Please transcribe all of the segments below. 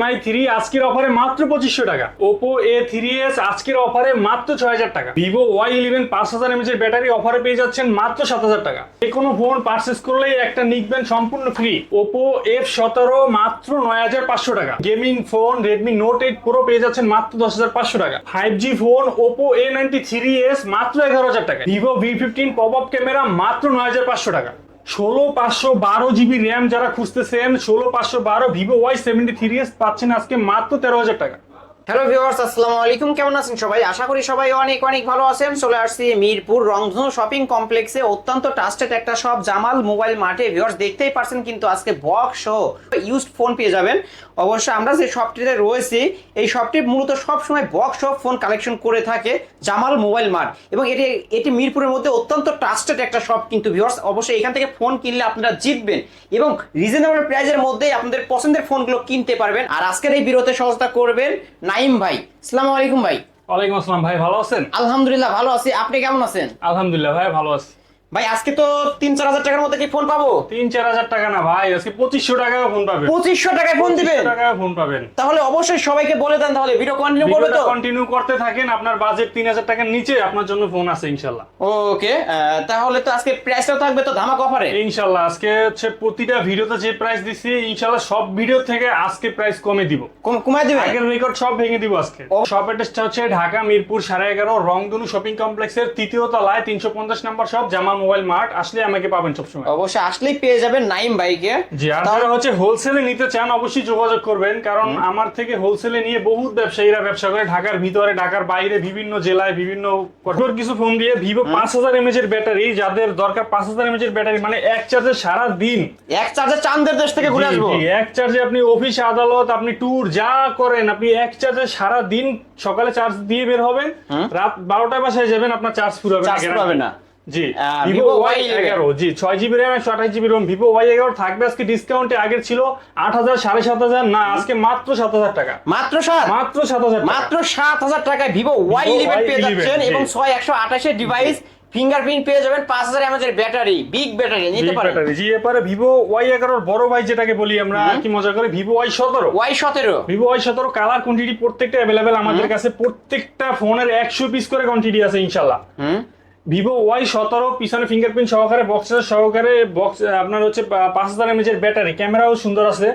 MI three আজকের অফারে মাত্র পঁচিশশো টাকা। ওপো এ থ্রি এস আজকের অফারে মাত্র ছয় হাজার টাকা। ভিভো ওয়াই ইলেভেন পাঁচ হাজার এমএচ এর ব্যাটারি অফারে পেয়ে যাচ্ছেন মাত্র সাত হাজার টাকা। যে কোনো ফোন পারচেস করলেই একটা নিকবেন সম্পূর্ণ ফ্রি ওপো এফ সতেরো মাত্র নয় হাজার পাঁচশো টাকা। Gaming phone Redmi Note eight Pro পেয়ে যাচ্ছেন মাত্র দশ হাজার পাঁচশো টাকা। Five G phone Oppo A ninety three S মাত্র এগারো হাজার টাকা। Vivo V fifteen pop up camera মাত্র নয় হাজার পাঁচশো টাকা। ষোলো পাঁচশো বারো জিবি র্যাম যারা খুঁজতেছেন, ষোলো পাঁচশো বারো Vivo Y seventy three S পাচ্ছেন আজকে মাত্র তেরো হাজার টাকা। হ্যালো ভিউয়ার্স আসসালামু আলাইকুম। কেমন আছেন সবাই? আশা করি সবাই অনেক অনেক ভালো আছেন। চলে আসছি মিরপুর রংধনু শপিং কমপ্লেক্সে অত্যন্ত ট্রাস্টেড একটা শপ জামাল মোবাইল মার্টে। ভিউয়ার্স দেখতেই পারছেন কিন্তু আজকে বক্স সহ ইউজড ফোন পেয়ে যাবেন। অবশ্য আমরা যে শপটিতে রয়েছি, এই শপটি মূলত সব সময় বক্স সহ ফোন কালেকশন করে থাকে জামাল মোবাইল মার্ট। এবং এটি এটি মিরপুরের মধ্যে অত্যন্ত ট্রাস্টেড একটা শপ কিন্তু ভিউয়ার্স অবশ্যই এখান থেকে ফোন কিনলে আপনারা জিতবেন। এবং রিজনেবল প্রাইজের মধ্যেই আপনাদের পছন্দের ফোনগুলো কিনতে পারবেন। আর আজকের এই বিরতে সহজতা করবেন নাইম ভাই আসসালামু আলাইকুম ভাই। ওয়ালাইকুম আসসালাম ভাই ভালো আছেন? আলহামদুলিল্লাহ ভালো আছি। আপনি কেমন আছেন? আলহামদুলিল্লাহ ভাই ভালো আছি। ভাই আজকে তো তিন চার হাজার টাকার মধ্যে কি ফোন পাবো? তিন চার হাজার টাকা না ভাই আজকে পঁচিশশো টাকায় ফোন পাবেন। পঁচিশশো টাকায় ফোন দিবেন? টাকায় ফোন পাবেন। তাহলে অবশ্যই সবাইকে বলে দেন তাহলে ভিডিও কন্টিনিউ করবে তো? কন্টিনিউ করতে থাকেন আপনার বাজেট তিন হাজার টাকার নিচে আপনার জন্য ফোন আছে ইনশাল্লাহ। ওকে তাহলে তো আজকে প্রাইসটাও থাকবে তো ধামাক অফারে ইনশাল্লাহ আজকে হচ্ছে প্রতিটা ভিডিওতে যে প্রাইস দিচ্ছি ইনশাল্লাহ সব ভিডিও থেকে আজকে প্রাইস কমে দিব। কমায় দিবেন? আগের রেকর্ড সব ভেঙে দিব আজকে। শপ অ্যাড্রেসটা হচ্ছে ঢাকা মিরপুর সাড়ে এগারো রংধনু শপিং কমপ্লেক্সের তৃতীয় তলায় তিনশো পঞ্চাশ number shop Jamal mobile mart আসলে আমাকে পাবেন সবসময়। অবশ্যই আসলেই পেয়ে যাবেন নাইম ভাইকে। জি আর যারা হচ্ছে হোলসেলে নিতে চান অবশ্যই যোগাযোগ করবেন কারণ আমার থেকে হোলসেলে নিয়ে বহুত ব্যবসায়ীরা ব্যবসা করে ঢাকার ভিতরে ঢাকার বাইরে বিভিন্ন জেলায় বিভিন্ন কঠোর কিছু ফোন দিয়ে ভিভো পাঁচ হাজার এমএচ এর ব্যাটারি যাদের দরকার পাঁচ হাজার এমএচ এর ব্যাটারি মানে এক চার্জে সারা দিন এক চার্জে চান্দের দেশ থেকে ঘুরে আসব। এক চার্জে আপনি অফিস আদালত আপনি ট্যুর যা করেন আপনি এক চার্জে সারা দিন সকালে চার্জ দিয়ে বের হবেন রাত বারোটায় বাসায় যাবেন আপনার চার্জ ফুরাবে চার্জ পাবে না। জি ভিভো ওয়াই এগারো জি ছয় জিবি র্যাম একশো আঠাশ জিবি রোম ভিভো ওয়াই এগারো থাকবে আজকে ডিসকাউন্টে আগের ছিল আট হাজার সাড়ে সাত হাজার না আজকে মাত্র সাত হাজার টাকা। মাত্র সাত? মাত্র সাত হাজার মাত্র সাত হাজার টাকায় ভিভো ওয়াই ইলেভেন পেয়ে যাচ্ছেন এবং ছয় একশো আঠাশের ডিভাইস ফিঙ্গারপ্রিন্ট পেয়ে যাবেন পাঁচ হাজার এমএচের ব্যাটারি বিগ ব্যাটারি নিতে পারেন জি এবারে ভিভো ওয়াই এগারোর বড় ভাই যেটাকে বলি আমরা কি মজা করে? ভিভো ওয়াই সতেরো। ওয়াই সতেরো। ভিভো ওয়াই সতেরো কালার কোয়ান্টিটি প্রত্যেকটা অ্যাভেলেবেল আমাদের কাছে প্রত্যেকটা ফোনের একশো পিস করে কোয়ান্টিটি আছে ইনশাল্লাহ হুম। ভিভো ওয়াই সতেরো পিছনে ফিঙ্গারপ্রিন্ট সহকারে বক্সের সহকারে বক্স আপনার হচ্ছে পাঁচ হাজার এমএজের ব্যাটারি ক্যামেরাও সুন্দর আছে।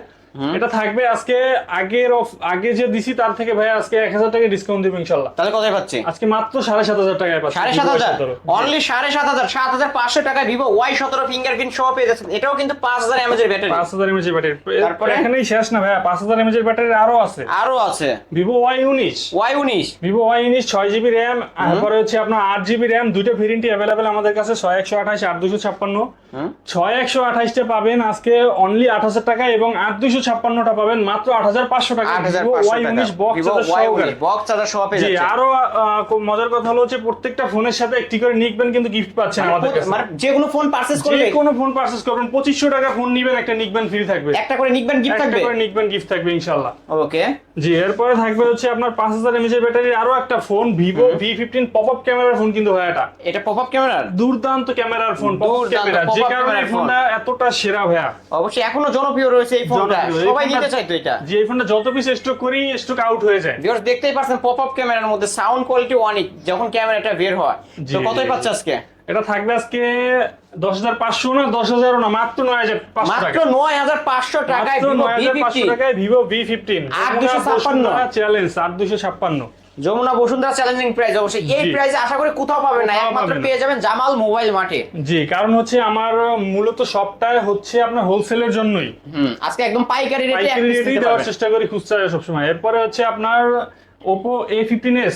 এটা থাকবে আজকে আগের আগে যে দিছি তার থেকে ভাই আজকে এক হাজার টাকা ডিসকাউন্ট দেবো ইনশাল্লাহ তাহলে কোথায় পাচ্ছি? আজকে মাত্র সাড়ে সাত হাজার টাকায় পাচ্ছি। সাড়ে সাত হাজার? অনলি সাড়ে সাত হাজার। সাত হাজার পাঁচশো টাকায় ভিভো ওয়াই সতেরো ফিঙ্গারপ্রিন্ট সহ পেয়ে যাচ্ছেন। এটাও কিন্তু পাঁচ হাজার এমএজ এর ব্যাটারি পাঁচ হাজার এমএচ এর ব্যাটারি তারপরে? এখানেই শেষ না ভাইয়া। পাঁচ হাজার এমএচ এর ব্যাটারি আরও আছে। আরও আছে। ভিভো ওয়াই উনিশ। ওয়াই উনিশ। ভিভো ওয়াই উনিশ ছয় জিবি র্যাম তারপরে হচ্ছে আপনার আট জিবি র্যাম দুটো ভেরিয়েন্টই অ্যাভেলেবেল আমাদের কাছে ছয় একশো আঠাশ আট দুশো ছাপ্পান্ন। ছয় একশো আঠাশটা পাবেন আজকে অনলি আট হাজার টাকা এবং আট দুশো ছাপ্পান্নটা পাবেন মাত্র আট হাজার পাঁচশো টাকা। ওয়াই উনিশ বক্স চার্জার সহ পেয়ে আরও মজার কথা হলো হচ্ছে প্রত্যেকটা ফোনের সাথে একটি করে নিকবেন কিন্তু গিফট পাচ্ছেন আমাদের মানে যে কোনো ফোন পারচেজ যে করলে কোনো ফোন পারচেজ করবেন পঁচিশশো টাকা ফোন নিবেন একটা নিকবেন ফ্রি থাকবে। একটা করে নিকবেন গিফট একটা করে নিকবেন গিফট থাকবে ইনশাল্লাহ। ওকে। জি এরপরে থাকবে হচ্ছে আপনার পাঁচ হাজার এমএচ এর ব্যাটারি আরও একটা phone Vivo V fifteen pop up ক্যামেরার ফোন কিন্তু ভাই এটা। এটা পপ আপ ক্যামেরার দুর্দান্ত ক্যামেরার ফোন পপ ক্যামেরা যে কারণে এই ফোনটা এতটা সেরা ভাইয়া। অবশ্যই এখনও জনপ্রিয় রয়েছে এই ফোনটা সবাই নিতে চাইতো এটা। যে এই ফোনটা যত পিস স্টক করি স্টক আউট হয়ে যায়। ভিউয়ার্স দেখতেই পাচ্ছেন পপ আপ ক্যামেরার মধ্যে সাউন্ড কোয়ালিটি অনেক যখন ক্যামেরাটা বের হয়। তো কতই পাচ্ছে আজকে? এটা থাকবে আজকে দশ হাজার পাঁচশো না? দশ হাজারও না মাত্র নয় হাজার পাঁচশো মাত্র নয় হাজার পাঁচশো টাকায় ভিভো ভি হাজার পাঁচশো ফিফটি টাকায় ভিভো ভি ফিফটিন 856 চ্যালেঞ্জ আট দুশো ছাপ্পান্ন। যমুনা বসুন্ধরা চ্যালেঞ্জিং প্রাইস অবশ্যই। এই জি। প্রাইসে আশা করি কোথাও পাবেন না। একমাত্র পেয়ে যাবেন জামাল মোবাইল মাঠে। জি কারণ হচ্ছে আমার মূলত সবটাই হচ্ছে আপনার হোলসেলের জন্যই। হুম আজকে একদম পাইকারি রেটে দেওয়ার চেষ্টা করি খুচরা সবসময়। এরপরে হচ্ছে আপনার Oppo A fifteen S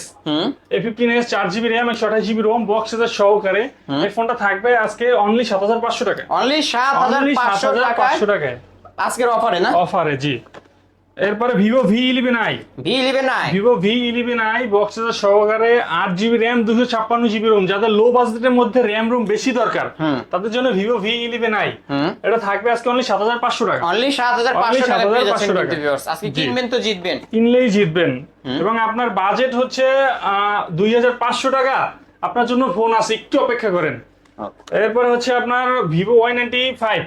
A fifteen S চার জিবি র্যাম একশো আঠাশ জিবি রোম বক্স সহকারে। এই ফোনটা থাকবে আজকে অনলি সাত হাজার পাঁচশো টাকা অনলি সাত হাজার পাঁচশো টাকায় আজকের অফারে না? অফারে জি। এরপরে Vivo V eleven i V eleven নাই Vivo V eleven i box সহকারে আট জিবি র্যাম দুশো ছাপ্পান্ন জিবি রোম যাদের লো বাজেটের মধ্যে র্যাম রোম বেশি দরকার তাদের জন্য ভিভো ভি ইলেভেন আই এটা থাকবে আজকে অনলি সাত হাজার পাঁচশো টাকা। অনলি সাত হাজার পাঁচশো টাকা পেয়ে যাচ্ছেন 7,500 কিন্তু টাকা। viewers। আজকে কিনবেন তো জিতবেন। কিনলেই জিতবেন। এবং আপনার বাজেট হচ্ছে দুই হাজার পাঁচশো টাকা। আপনার জন্য ফোন আছে একটু অপেক্ষা করেন। এরপরে হচ্ছে আপনার Vivo Y ninety five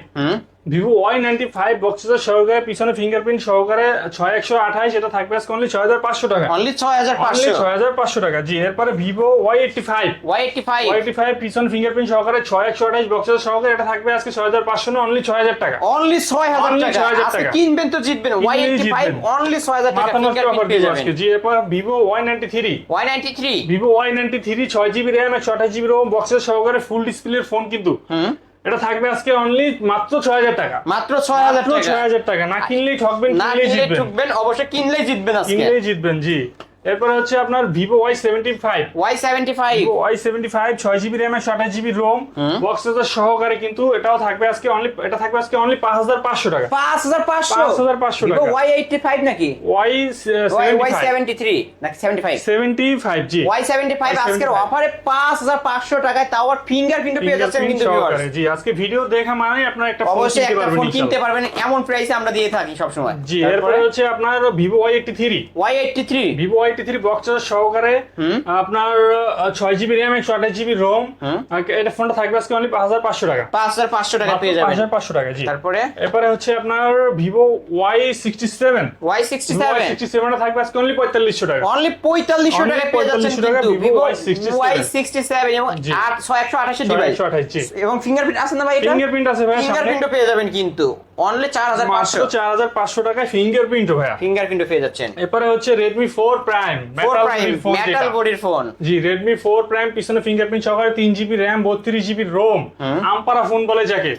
Vivo Y ninety five বক্সের সহকারে পিছনে ফিঙ্গারপ্রিন্ট সহকারে ছয় একশো আঠাইশ এটা থাকবে আজকে অনলি ছয় হাজার পাঁচশো টাকা। অনলি ছয় হাজার পাঁচশো। ছয় হাজার পাঁচশো টাকা। জি এরপরে Vivo Y eighty five. Y eighty five. Y eighty five পিছন ফিঙ্গারপ্রিন্ট সহকারে ছয় একশো আঠাইশ বক্সের সহকারে এটা থাকবে আজকে ছয় হাজার পাঁচশো না অনলি ছয় হাজার টাকা। অনলি ছয় হাজার টাকা। 6,000 আজকে টাকা। কিনবেন তো জিতবেন। Y eighty five. অনলি ছয় হাজার টাকা ফিঙ্গারপ্রিন্ট পেয়ে যাবেন। জি এরপর Vivo Y ninety three. Y ninety three. Vivo Y ninety three ছয় জিবি র্যাম একশো আঠাশ জিবি রোম বক্সের সহকারে ফুল ডিসপ্লের ফোন কিন্তু। হুম। এটা থাকবে আজকে অনলি মাত্র ছয় হাজার টাকা। মাত্র ছয় হাজার ছয় হাজার টাকা। না কিনলেই ঠকবেন না কিনলেই কিনলে জিতবেন। অবশ্যই কিনলেই জিতবেন কিনলেই জিতবেন জি। এরপরে হচ্ছে আপনার Vivo Y seventy five. Y seventy five. Y seventy five ছয় জিবি র্যাম একশো আঠাশ জিবি রোম বক্স সহকারে কিন্তু এটাও থাকবে আজকে অনলি এটা থাকবে আজকে অনলি পাঁচ হাজার পাঁচশো টাকা। পাঁচ হাজার পাঁচশো? 5,500 টাকা। ওয়াই এইটটি ফাইভ নাকি? ওয়াই ওয়াই সেভেন্টি থ্রি নাকি সেভেন্টি ফাইভ সেভেন্টি ফাইভ জি ওয়াই সেভেন্টি ফাইভ আজকের অফারে পাঁচ হাজার পাঁচশো টাকায় তাও আর ফিঙ্গারপ্রিন্ট পেয়ে যাচ্ছেন কিন্তু। জি আজকে ভিডিও দেখা মানে আপনার একটা ফোন অবশ্যই কিনতে একটা পারবেন ফোন কিনতে পারবেন এমন প্রাইসে আমরা দিয়ে থাকি সবসময়। জি এরপরে হচ্ছে আপনার Vivo Y eighty three. Y eighty three. Vivo Y eighty three box সহকারে আপনার ছয় জিবি র্যাম একশো আঠাশ জিবি রোম এটা ফোনটা থাকবে আজকে অনলি পাঁচ হাজার পাঁচশো টাকা। পাঁচ হাজার পাঁচশো টাকা পেয়ে পাঁচ হাজার পাঁচশো টাকা জি। তারপরে? এরপরে হচ্ছে আপনার Vivo Y sixty seven Y sixty seven sixty সেভেনটা থাকবে আজকে অনলি পঁয়তাল্লিশশো টাকা। অনলি পঁয়তাল্লিশশো টাকা পেয়ে যাচ্ছেন কিন্তু ভিভো ওয়াই সিক্সটি সেভেন এবং আট ছয় একশো আঠাশের ডিভাইস এবং ফিঙ্গারপ্রিন্ট আছে না ভাই এটা? ফিঙ্গারপ্রিন্ট আছে ভাই ফিঙ্গারপ্রিন্টও পেয়ে যাবেন কিন্তু। অনলি চার হাজার পাঁচশো। চার হাজার পাঁচশো টাকায় ফিঙ্গারপ্রিন্ট ভাইয়া। ফিঙ্গারপ্রিন্টও পেয়ে যাচ্ছেন। এরপরে হচ্ছে Redmi four Prime four Prime metal বডির ফোন জি রেডমি ফোর প্রাইম পিছনে ফিঙ্গারপ্রিন্ট সহকারে তিন জিবি র্যাম বত্রিশ জিবি রোম আমপারা ফোন বলে যাকে।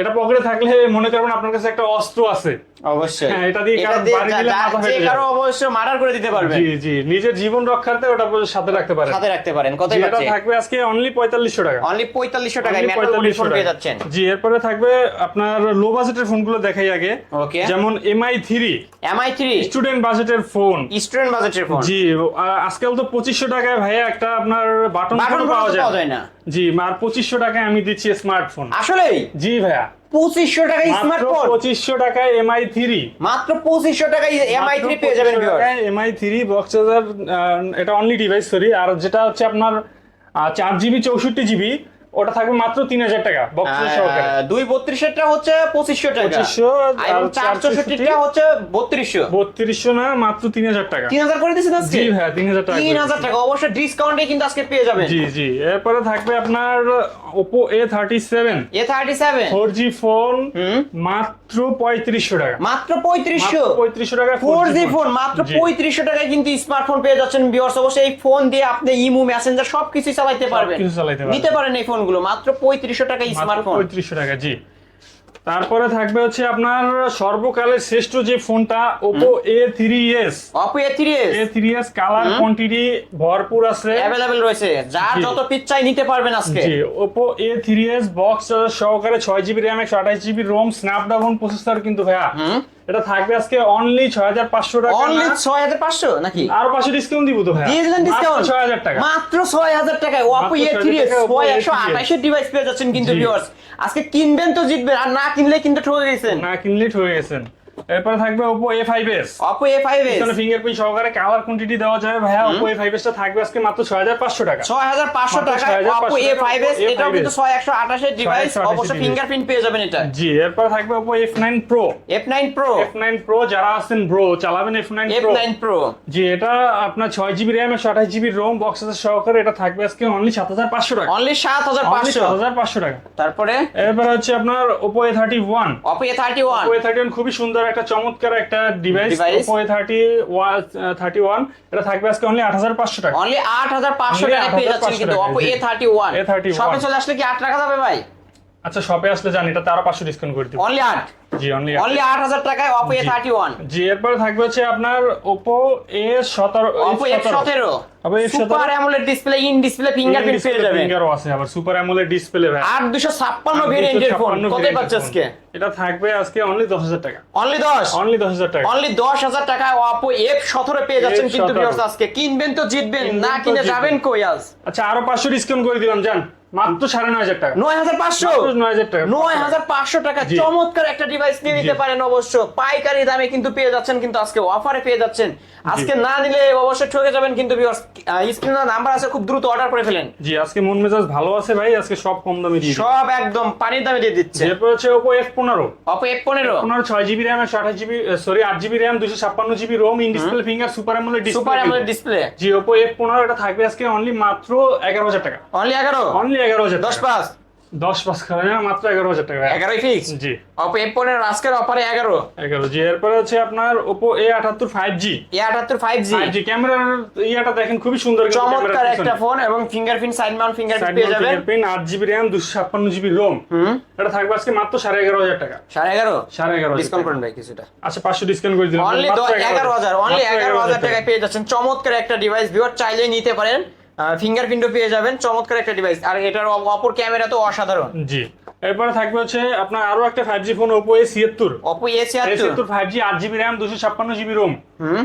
এটা পকেটে থাকলে মনে করবেন আপনার কাছে একটা অস্ত্র আছে। অবশ্যই। হ্যাঁ, এটা দিয়ে কারও বাড়ি দিলে মাথা ফেটে কারও যাবে। অবশ্য মার্ডার করে দিতে পারবেন। জি জি। নিজের জীবন রক্ষার্থে ওটা সাথে রাখতে পারেন। সাথে রাখতে পারেন কত এটা থাকবে আজকে অনলি পঁয়তাল্লিশশো টাকা। অনলি পঁয়তাল্লিশশো টাকায় Only মেটাল বডির ফোন পেয়ে যাচ্ছেন। জি এরপরে থাকবে আপনার লো বাজেটের ফোনগুলো দেখাই আগে। ওকে যেমন Mi three Mi three student বাজেটের ফোন স্টুডেন্ট বাজেটের ফোন জি আজকাল তো পঁচিশশো টাকায় ভাইয়া একটা আপনার বাটন ফোন পাওয়া যায় না। জি আর পঁচিশশো টাকায় আমি দিচ্ছি স্মার্টফোন আসলেই? জি ভাইয়া। পঁচিশশো টাকায় স্মার্টফোন পঁচিশশো টাকায় এমআই থ্রি মাত্র পঁচিশশো টাকায় এমআই থ্রি পেয়ে যাবেন। এমআই থ্রি বক্স চার্জার এটা অনলি ডিভাইস সরি আর যেটা হচ্ছে আপনার চার জিবি চৌষট্টি জিবি ওটা থাকবে মাত্র তিন হাজার টাকা দুই বত্রিশেরটা হচ্ছে পঁচিশশো টাকা। 2500 এবং আর চার 464 চৌষট্টিটা হচ্ছে বত্রিশশো। বত্রিশশো না মাত্র তিন হাজার টাকা। তিন হাজার করে দিয়েছেন আজকে? ভাইয়া তিন হাজার টাকা তিন হাজার টাকা অবশ্যই ডিসকাউন্টে কিন্তু আজকে পেয়ে যাবেন। জি জি। এরপরে থাকবে আপনার Oppo A thirty seven A thirty seven four G phone মাত্র পঁয়ত্রিশশো টাকা। মাত্র পঁয়ত্রিশশো। পঁয়ত্রিশশো টাকা ফোর জি ফোন। মাত্র পঁয়ত্রিশশো টাকায় কিন্তু স্মার্টফোন পেয়ে যাচ্ছেন বিয়ার্স অবশ্যই এই ফোন দিয়ে আপনি ইমো মেসেঞ্জার সবকিছু চালাইতে পারবেন। নিতে পারেন এই ফোনগুলো মাত্র পঁয়ত্রিশশো টাকা স্মার্টফোন। পঁয়ত্রিশশো টাকা জি। তারপরে থাকবে হচ্ছে আপনার সর্বকালের শ্রেষ্ঠ যে ফোনটা Oppo A three S Oppo A three A three S colour quantity ভরপুর আছে। অ্যাভেলেবেল রয়েছে। যার যত পিচ চাই নিতে পারবেন আজকে। জি Oppo A three S box সহকারে ছয় জিবি র্যাম একশো আঠাশ জিবি রোম স্ন্যাপড্রাগন প্রসেসর কিন্তু ভাইয়া। এটা থাকবে আজকে অনলি ছয় হাজার পাঁচশো টাকা অনলি না। ছয় হাজার পাঁচশো নাকি? আরও পাঁচশো ডিসকাউন্ট দিব তো ভাইয়া। দিয়ে দিলেন ডিসকাউন্ট ছয় হাজার টাকা। মাত্র ছয় হাজার টাকায়? ওপো ইয়ে 6,000 টাকায় Oppo ছয় A3s একশো আঠাশের ডিভাইস পেয়ে যাচ্ছেন কিন্তু ভিউয়ার্স আজকে কিনবেন তো জিতবেন আর না কিনলে কিন্তু ঠকে গেছেন। না কিনলে ঠকে গেছেন। এরপরে থাকবে অপো এ ফাইভ এস এখানে ফিঙ্গারপ্রিন্ট সহকারে কালার কোয়ান্টিটি দেওয়া যাবে ভাইয়া। এ ফাইভ এসটা থাকবে আজকে মাত্র ছয় হাজার পাঁচশো টাকা। ছয় হাজার পাঁচশো মাত্র টাকায় 6,500 Oppo A five S Oppo A5s এটাও কিন্তু ছয় একশো আঠাশের ডিভাইস 628 অবশ্যই device। ফিঙ্গারপ্রিন্ট পেয়ে যাবেন এটা। জি এরপর থাকবে pro F nine pro F nine pro যারা আছেন ব্রো চালাবেন F nine F pro nine pro জি এটা আপনার ছয় জিবি র্যাম একশো আঠাশ জিবি রোম বক্স সহকারে এটা থাকবে আজকে অনলি সাত হাজার পাঁচশো টাকা। অনলি সাত হাজার অনলি পাঁচশো সাত হাজার পাঁচশো টাকা। তারপরে? এরপর হচ্ছে আপনার Oppo A thirty one Oppo A thirty one Oppo A thirty one খুবই সুন্দর একটা চমৎকার একটা device Oppo Oppo A thirty thirty one এটা থাকবে আজকে অনলি আট হাজার পাঁচশো টাকা। অনলি আট হাজার পাঁচশো Only টাকা পেয়ে যাচ্ছেন 8,500 কিন্তু থার্টি ওয়ান A31 শপে চলে আসলে কি আট টাকা যাবে ভাই? আচ্ছা শপে আসলে জানি এটা আরও পাঁচশো ডিসকাউন্ট করে দিব। অনলি আট? জি অনলি অনলি আট হাজার টাকায় অপো এ থার্টি ওয়ান জি এরপরে থাকবে হচ্ছে আপনার ওপো এ সতেরো অপো এফ সতেরো। Super AMOLED display in display fingerprint পেয়ে যাবেন ফিঙ্গারও আছে আবার সুপার অ্যামোলেড ডিসপ্লে ভাই। দুশো ছাপ্পান্ন ভেরিয়েন্টের ফোন কত পাচ্ছে আজকে? এটা থাকবে আজকে অনলি দশ হাজার টাকা। অনলি দশ? অনলি দশ হাজার টাকা। অনলি দশ হাজার টাকায় অপো এফ সতেরো পেয়ে যাচ্ছেন কিন্তু F17 আজকে। কিনবেন তো জিতবেন না কিনে যাবেন কই আজ? আচ্ছা আরও পাঁচশো ডিসকাউন্ট করে দিলাম জান। মাত্র সাড়ে নয় হাজার টাকা। নয় হাজার পাঁচশো? নয় হাজার টাকা। নয় হাজার পাঁচশো টাকা। চমৎকার একটা ডিভাইস নিয়ে নিতে পারেন অবশ্য। পাইকারি দামে কিন্তু পেয়ে যাচ্ছেন কিন্তু আজকে অফারে পেয়ে যাচ্ছেন। আজকে না নিলে অবশ্যই ঠকে যাবেন কিন্তু স্ক্রিনে নাম্বার আছে খুব দ্রুত অর্ডার করে ফেলেন। জি আজকে মন মেজাজ ভালো আছে ভাই আজকে সব কম দামে দিয়ে সব একদম পানির দামে দিয়ে দিচ্ছে। এরপর হচ্ছে ওপো এফ পনেরো। অপো এফ পনেরো? পনেরো ছয় জিবি র্যাম একশো আঠাশ জিবি সরি আট জিবি র্যাম দুশো ছাপ্পান্ন GB ROM in display finger super AMOLED super display AMOLED display G Oppo F পনেরো এটা থাকবে আজকে অনলি মাত্র এগারো হাজার টাকা। অনলি এগারো? অনলি এগারো হাজার দশ পাঁচ। দশ পাঁচ না মাত্র এগারো হাজার টাকা। এগারোই ফিক্স জি। অপো পনেরো আজকের অফারে এগারো। এগারো জি। এরপরে হচ্ছে আপনার ওপো এ আটাত্তর ফাইভ জি এ আটাত্তর ফাইভ জি জি ক্যামেরার ইয়াটা দেখেন খুবই সুন্দর চমৎকার একটা ফোন এবং ফিঙ্গারপ্রিন্ট সাইড মাউন্ট ফিঙ্গারপ্রিন্ট পেয়ে যাবেন। পিন আট জিবি র্যাম দুশো ছাপ্পান্ন জিবি রোম হুম। এটা থাকবে আজকে মাত্র সাড়ে এগারো হাজার টাকা। সাড়ে এগারো? সাড়ে এগারো ডিসকাউন্ট টাকা। করেন ভাই কিছুটা। আচ্ছা পাঁচশো ডিসকাউন্ট করে দিলাম। অনলি এগারো হাজার। অনলি এগারো হাজার টাকায় পেয়ে যাচ্ছেন। চমৎকার একটা ডিভাইস ভিউয়ার চাইলেই নিতে পারেন। ফিঙ্গারপ্রিন্টও পেয়ে যাবেন। চমৎকার একটা ডিভাইস আর এটার অপর ক্যামেরা তো অসাধারণ। জি। এরপরে থাকবে হচ্ছে আপনার আরও একটা five G phone Oppo A ছিয়াত্তর ওপো এ ছিয়াত্তর ফাইভ জি আট জিবি র্যাম দুশো ছাপ্পান্ন জিবি রোম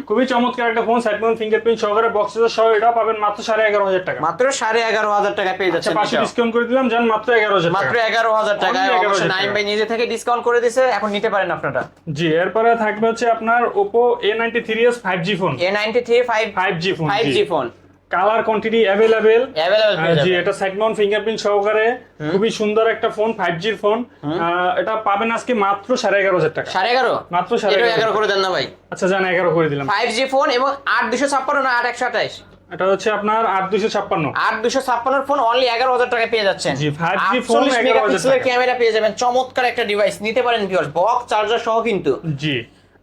খুবই চমৎকার একটা ফোন সাইড মাউন্ট ফিঙ্গারপ্রিন্ট সহকারে বক্সের সহ এটা পাবেন মাত্র সাড়ে এগারো হাজার টাকা। মাত্র সাড়ে এগারো হাজার টাকা পেয়ে যাচ্ছে পাশে ডিসকাউন্ট করে দিলাম যান মাত্র এগারো হাজার মাত্র এগারো হাজার টাকা। Only 11,000 অবশ্য টাকা। নাইম ভাই নিজে থেকে ডিসকাউন্ট করে দিছে এখন নিতে পারেন আপনারা। জি এরপরে থাকবে হচ্ছে আপনার Oppo A ninety three S five G phone A ninety three five five G. Phone five G phone colour quantity available জি এটা সাইড মাউন্ট ফিঙ্গারপ্রিন্ট সহকারে খুবই সুন্দর একটা ফোন ফাইভ জির ফোন এটা পাবেন আজকে মাত্র সাড়ে এগারো হাজার টাকা। সাড়ে এগারো? মাত্র সাড়ে এগারো করে দেন না ভাই। আচ্ছা জান এগারো করে দিলাম। ফাইভ জি ফোন এবং আট দুশো ছাপ্পান্ন না আট একশো আঠাইশ এটা হচ্ছে আপনার আট দুশো ছাপ্পান্ন। আট দুশো ছাপ্পান্ন ফোন অনলি এগারো হাজার টাকা পেয়ে যাচ্ছেন। জি, 5G ফোন 11,000 মেগাপিক্সেলের ক্যামেরা পেয়ে যাবেন। চমৎকার একটা ডিভাইস নিতে পারেন ভিউয়ার্স বক্স চার্জার সহ কিন্তু। জি।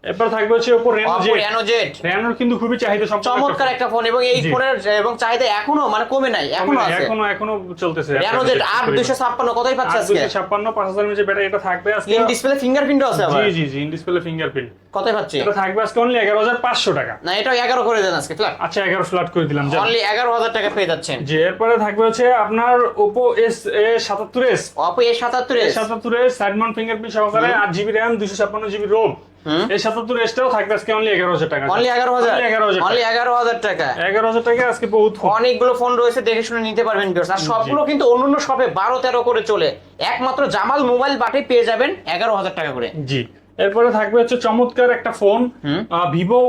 এরপর থাকবে হচ্ছে Oppo Reno Z Reno Z রেনোর কিন্তু খুবই চাহিদা সম্পন্ন চমৎকার একটা ফোন এবং এই ফোনের এবং চাহিদা এখনও মানে কমে নাই এখনও আছে। এখনও এখনও চলতেছে। রেনো জেড দুশো ছাপ্পান্ন কতই পাচ্ছে আজকে? দুশো ছাপ্পান্ন পাঁচ হাজার নিচে ব্যাটারি এটা থাকবে আজকে। ইন ডিসপ্লে ফিঙ্গারপ্রিন্টও আছে আবার? জি জি জি ইন ডিসপ্লে ফিঙ্গারপ্রিন্ট কতই পাচ্ছে? এটা থাকবে আজকে অনলি এগারো হাজার পাঁচশো টাকা। না এটাও এগারো করে দেন আজকে ফ্ল্যাট আচ্ছা এগারো ফ্ল্যাট করে দিলাম। অনলি এগারো হাজার টাকা পেয়ে যাচ্ছেন। জি এরপরে থাকবে হচ্ছে আপনার ওপো এস এ সাতাত্তর এস অপো এ সাতাত্তর এস সাতাত্তর এস সাইড মাউন্ট ফিঙ্গারপ্রিন্ট সহকারে আট জিবি র্যাম দুশো ছাপ্পান্ন জিবি রোম। এই সাতাত্তর এসটাও থাকবে আজকে অনলি এগারো হাজার টাকা। অনলি এগারো হাজার? এগারো হাজার অনলি এগারো হাজার টাকা? এগারো হাজার টাকা আজকে বহুত অনেকগুলো ফোন রয়েছে দেখে শুনে নিতে পারবেন viewers। আর সবগুলো কিন্তু অন্যান্য শপে বারো তেরো করে চলে। একমাত্র জামাল মোবাইল বাটে পেয়ে যাবেন এগারো হাজার টাকা করে। জি। এরপরে থাকবে হচ্ছে চমৎকার একটা phone Vivo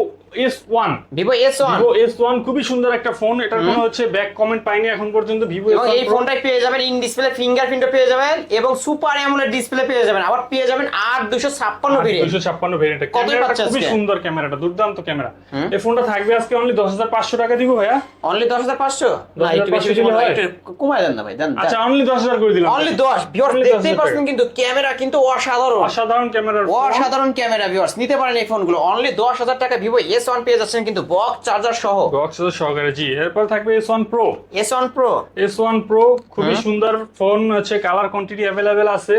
S one Vivo S one Vivo S one খুবই সুন্দর একটা ফোন এটার কোনো হচ্ছে ব্যাক কমেন্ট পাইনি এখন পর্যন্ত। এস এই ফোনটাই পেয়ে যাবেন ইন ডিসপ্লে ফিঙ্গারপ্রিন্টও পেয়ে যাবেন এবং সুপার অ্যামোলেড ডিসপ্লে পেয়ে যাবেন। আবার পেয়ে যাবেন আট দুশো ছাপ্পান্ন ভেরিয়েন্ট দুশো ছাপ্পান্ন ভেরিয়েন্ট কতই ক্যামেরাটা খুবই সুন্দর ক্যামেরাটা দুর্দান্ত ক্যামেরা এই ফোনটা থাকবে আজকে অনলি দশ হাজার পাঁচশো টাকা দিব ভাইয়া। অনলি দশ হাজার পাঁচশো? না একটু বেশি 10,500 বেশি কমায় দেন না ভাই দেন আচ্ছা অনলি দশ হাজার করে দিলাম। অনলি দশ ভিউয়ার্স দেখতেই পাচ্ছেন কিন্তু ক্যামেরা কিন্তু অসাধারণ। অসাধারণ ক্যামেরার ফোন। অসাধারণ ক্যামেরা ভিউয়ার্স নিতে পারেন এই ফোনগুলো অনলি দশ হাজার টাকা ভিভো এস ওয়ান পেয়ে যাচ্ছেন কিন্তু বক্স চার্জার সহ। বক্স সহকারে জি। এরপর থাকবে S one pro S one pro S one pro খুবই সুন্দর ফোন হচ্ছে কালার কোয়ান্টিটি অ্যাভেলেবেল আছে।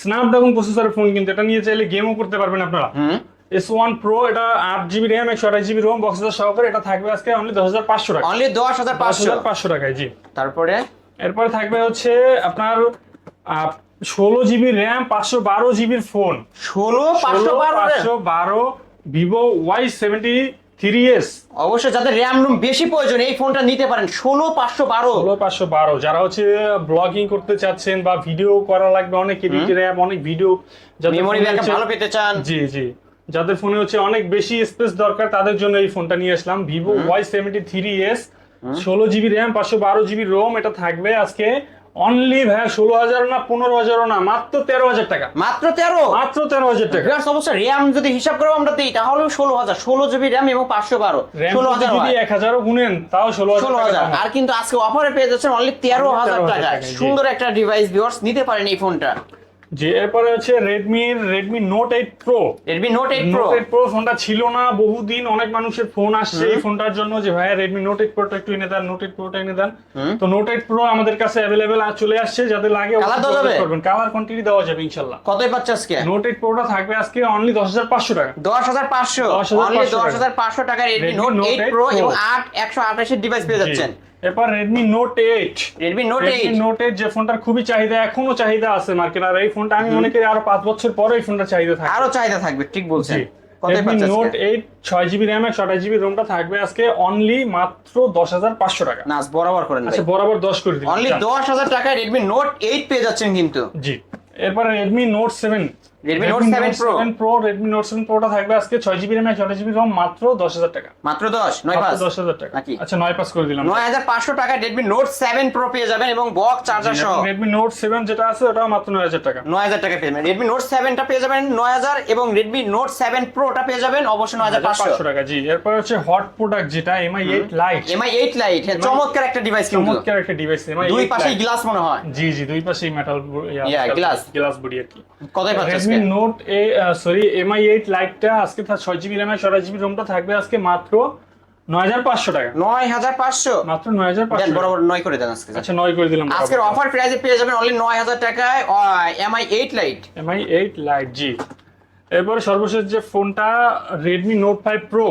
স্ন্যাপড্রাগন প্রসেসরের ফোন কিন্তু এটা নিয়ে চাইলে গেমও করতে পারবেন আপনারা। হুম। এস ওয়ান প্রো এটা আট জিবি র্যাম একশো আঠাশ জিবি রোম বক্সের সহকারে এটা থাকবে আজকে অনলি দশ হাজার পাঁচশো টাকা অনলি দশ হাজার পাঁচ পাঁচশো হাজার পাঁচশো টাকায় জি। তারপরে? এরপরে থাকবে হচ্ছে আপনার ষোলো জিবি র্যাম পাঁচশো বারো জিবির ফোন ষোলো পাঁচশো ষোলো বারো পাঁচশো বারো Vivo Y seventy three S অবশ্যই যাদের র্যাম রুম বেশি প্রয়োজন এই ফোনটা নিতে পারেন ষোলো পাঁচশো বারো। ষোলো পাঁচশো বারো। যারা হচ্ছে ব্লগিং করতে চাচ্ছেন বা ভিডিও করা লাগবে অনেক এডিটের অ্যাপ অনেক ভিডিও মেমোরি ব্যাকআপ ভালো পেতে চান। জি জি। যাদের ফোনে হচ্ছে অনেক বেশি স্পেস দরকার তাদের জন্য এই ফোনটা নিয়ে আসলাম। Vivo Y seventy three S ষোলো জিবি র্যাম পাঁচশো বারো জিবি রোম এটা থাকবে আজকে। অনলি ভাই ষোলো হাজার না পনেরো হাজারও না মাত্র তেরো হাজার টাকা। মাত্র তেরো? মাত্র তেরো হাজার টাকা। অবশ্যই র্যাম যদি হিসাব করব আমরা দিই তাহলে ষোলো হাজার ষোলো জিবি র্যাম এবং পাঁচশো বারো। ষোলো হাজার যদি এক হাজারও গুনেন তাও ষোলো ষোলো হাজার। আর কিন্তু আজকে অফারে পেয়ে যাচ্ছেন অনলি তেরো হাজার টাকা টাকা, সুন্দর একটা ডিভাইস ভিওর্স নিতে পারেন এই ফোনটা যে এরপরে হচ্ছে রেডমির Redmi Note eight pro Redmi Note eight pro eight pro ফোনটা ছিল না বহুদিন অনেক মানুষের ফোন আসছে এই ফোনটার জন্য যে ভাই রেডমি নোট এইট প্রোটা একটু এনে দেন নোট এইট প্রোটা এনে দেন। তো নোট এইট প্রো আমাদের কাছে অ্যাভেলেবেল আর চলে আসছে যাদের লাগে Colour দেওয়া যাবে? করবেন। কালার কোয়ান্টিটি দেওয়া যাবে ইনশাল্লাহ। কতই পাচ্ছে আজকে? নোট এইট প্রোটা থাকবে আজকে অনলি দশ হাজার পাঁচশো টাকা। দশ হাজার পাঁচশো। 10,500 অনলি দশ হাজার পাঁচশো টাকার রেডমি নোট এইট প্রো এবং আট একশো আঠাশের ডিভাইস পেয়ে যাচ্ছেন। এরপর Redmi Note eight Redmi Note eight Note eight যে ফোনটার খুবই চাহিদা এখনও চাহিদা আছে মার্কেট। আর এই ফোনটা আমি মনে করি আরও পাঁচ বছর পরে এই ফোনটা চাহিদা থাকবে। আরও চাহিদা থাকবে ঠিক বলছেন। রেডমি নোট এইট ছয় জিবি র্যাম একশো আঠাশ জিবি রোমটা থাকবে আজকে অনলি মাত্র দশ হাজার পাঁচশো টাকা। নাচ বরাবর করেন আচ্ছা বরাবর দশ করে দিন অনলি দশ হাজার টাকায় রেডমি নোট এইট পেয়ে যাচ্ছেন কিন্তু। জি। এরপরে Redmi Note seven Redmi Note 7 Pro। Pro Redmi Note seven প্রোটা থাকবে আজকে ছয় জিবি র্যাম একশো আঠাশ জিবি মাত্র দশ হাজার টাকা। মাত্র দশ নয় মাত্র পাঁচ। টাকা। নাকি? আচ্ছা পাস করে দিলাম। পেয়ে যাবেন এবং বক্স চার্জার সহ। যেটা আছে মাত্র টাকা। পেয়ে যাবেন। পেয়ে যাবেন পেয়ে যাবেন জি। এরপর হচ্ছে হট প্রোডাক্ট যেটা Mi eight lite Mi eight lite চমৎকার একটা ডিভাইস কিন্তু। চমৎকার একটা ডিভাইস দুই পাশেই গ্লাস মনে হয়। জি জি দুই পাশেই মেটাল. গ্লাস বডি আর কি। কতই পাচ্ছে? Redmi Note uh sorry Mi eight লাইটটা আজকে তার ছয় জিবি র্যাম ছয় জিবি রোমটা থাকবে আজকে মাত্র নয় হাজার পাঁচশো টাকা। নয় হাজার পাঁচশো? মাত্র নয় হাজার পাঁচশো বরাবর নয় করে দেন আজকে। আচ্ছা নয় করে দিলাম আজকের অফার প্রাইসে পেয়ে যাবেন অনলি নয় হাজার টাকায় Mi eight lite Mi eight lite জি। এরপরে সর্বশেষ যে ফোনটা Redmi Note five pro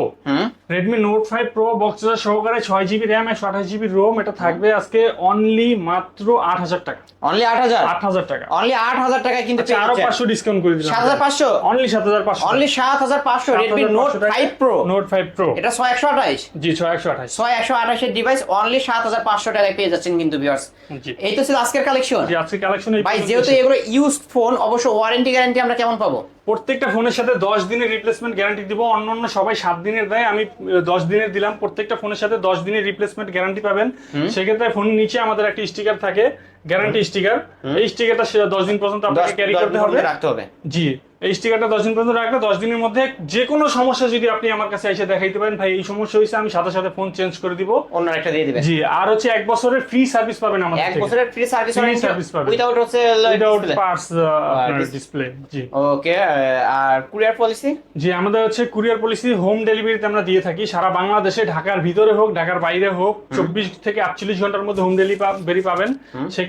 Redmi Note five pro box সহকারে ছয় জিবি র্যাম একশো আঠাশ জিবি রোম এটা থাকবে আজকে অনলি মাত্র আট হাজার টাকা। অনলি আট হাজার? আট হাজার টাকা। অনলি আট হাজার টাকায় কিন্তু আচ্ছা আরও পাঁচশো ডিসকাউন্ট করে দিলাম। সাত হাজার পাঁচশো? অনলি সাত হাজার পাঁচশো অনলি সাত হাজার পাঁচশো Redmi Note five pro Note five pro এটা ছয় একশো আঠাইশ জি ছয় একশো আঠাশ। ছয় একশো আঠাশের ডিভাইস অনলি সাত হাজার পাঁচশো টাকায় পেয়ে যাচ্ছেন কিন্তু ভিউয়ার্স জি। এই তো ছিল আজকের কালেকশন জি আজকে কালেকশন ভাই যেহেতু এগুলো ইউজ ফোন অবশ্য ওয়ারেন্টি গ্যারান্টি আমরা কেমন পাবো? প্রত্যেকটা ফোনের সাথে দশ দিনের রিপ্লেসমেন্ট গ্যারান্টি দিব অন্য অন্য সবাই সাত দিনের দেয় আমি দশ দিনের দিলাম। প্রত্যেকটা ফোনের সাথে দশ দিনের রিপ্লেসমেন্ট গ্যারান্টি পাবেন। সেক্ষেত্রে ফোনের নিচে আমাদের একটা স্টিকার থাকে। গ্যারান্টি স্টিকার এই স্টিকারটা দশ দিন পর্যন্ত আপনাকে ক্যারি করতে হবে। রাখতে হবে। জি এই স্টিকারটা দশ দিন পর্যন্ত রাখলে দশ দিনের মধ্যে যে কোনো সমস্যা যদি আপনি আমার কাছে এসে দেখাইতে পারেন ভাই এই সমস্যা হয়েছে আমি সাথে সাথে ফোন চেঞ্জ করে দিব। অন্য একটা দিয়ে দিবেন। জি আর হচ্ছে এক বছরের ফ্রি সার্ভিস পাবেন আমাদের এক বছরের ফ্রি সার্ভিস Free service পাবেন। উইদাউট হচ্ছে উইদাউট পার্টস আপনার ডিসপ্লে জি। ওকে আর কুরিয়ার পলিসি জি আমাদের হচ্ছে কুরিয়ার পলিসি হোম ডেলিভারিতে আমরা দিয়ে থাকি। সারা বাংলাদেশে ঢাকার ভিতরে হোক ঢাকার বাইরে হোক চব্বিশ থেকে আটচল্লিশ ঘণ্টার মধ্যে হোম ডেলিভারি পাবেন।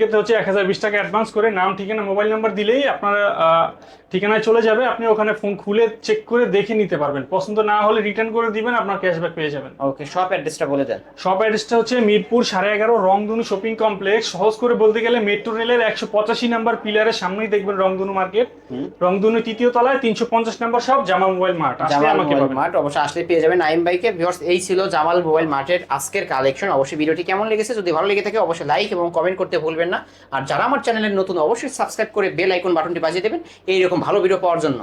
সেক্ষেত্রে হচ্ছে এক হাজার বিশ টাকা অ্যাডভান্স করে নাম ঠিকানা মোবাইল নাম্বার দিলেই আপনার ঠিকানায় চলে যাবে আপনি ওখানে ফোন খুলে চেক করে দেখে নিতে পারবেন। পছন্দ না হলে রিটার্ন করে দিবেন আপনার ক্যাশব্যাক পেয়ে যাবেন। ওকে শপ অ্যাড্রেসটা বলে দেন। শপ অ্যাড্রেসটা হচ্ছে মিরপুর সাড়ে এগারো রংধনু শপিং কমপ্লেক্স সহজ করে বলতে গেলে মেট্রো রেলের একশো পঁচাশি নাম্বার পিলারের সামনেই দেখবেন রংধনু মার্কেট রংধনু তৃতীয় তলায় তিনশো পঞ্চাশ নাম্বার শপ জামা মোবাইল মার্ট আসলে জামাল আমাকে মোবাইল পাবেন। মার্ট অবশ্যই আসলে পেয়ে যাবেন নাইম বাইকে। ভিউয়ার্স এই ছিল জামাল মোবাইল মার্টের আজকের কালেকশন অবশ্যই ভিডিওটি কেমন লেগেছে যদি ভালো লেগে থাকে অবশ্যই লাইক এবং কমেন্ট করতে ভুলবেন না। আর যারা আমার চ্যানেলের নতুন অবশ্যই সাবস্ক্রাইব করে বেল আইকন বাটনটি বাজিয়ে দেবেন। এইরকম ভালো ভিডিও পাওয়ার জন্য।